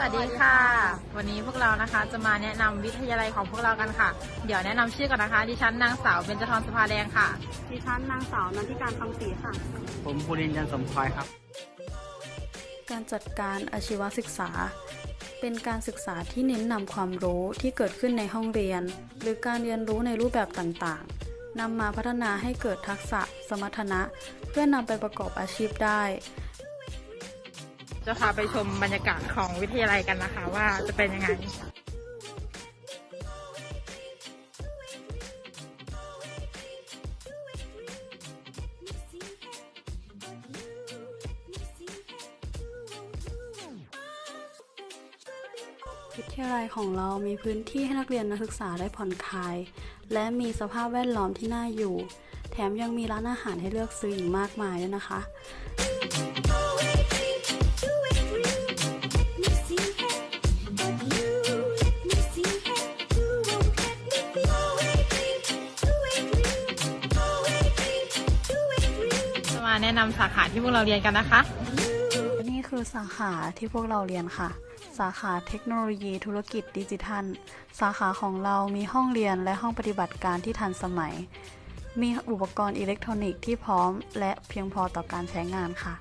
สวัสดีค่ะ วันนี้พวกเรานะคะจะมาแนะนำวิทยาลัยของพวกเรากันค่ะ เดี๋ยวแนะนำชื่อก่อนนะคะ ดิฉันนางสาวเบญจธรสุภาแดงค่ะ ดิฉันนางสาวนันทิการคำศรีค่ะ ผมภูรินทร์จันทร์สมพลอยครับ การจัดการอาชีวศึกษา เป็นการศึกษาที่เน้นนำความรู้ที่เกิดขึ้นในห้องเรียน หรือการเรียนรู้ในรูปแบบต่างๆนำมาพัฒนาให้เกิดทักษะ สมรรถนะ เพื่อนำไปประกอบอาชีพได้ จะพาไปชมบรรยากาศของวิทยาลัยกันนะคะ ว่าจะเป็นยังไงวิทยาลัยของเรามีพื้นที่ให้นักเรียนนักศึกษาได้ผ่อนคลาย และมีสภาพแวดล้อมที่น่าอยู่ แถมยังมีร้านอาหารให้เลือกซื้ออีกมากมายด้วยนะคะ แนะนำสาขาที่พวกเราเรียนกันนะคะ นี่คือสาขาที่พวกเราเรียนค่ะ สาขาเทคโนโลยีธุรกิจดิจิทัล สาขาของเรามีห้องเรียนและห้องปฏิบัติการที่ทันสมัย มีอุปกรณ์อิเล็กทรอนิกส์ที่พร้อม และเพียงพอต่อการใช้งานค่ะ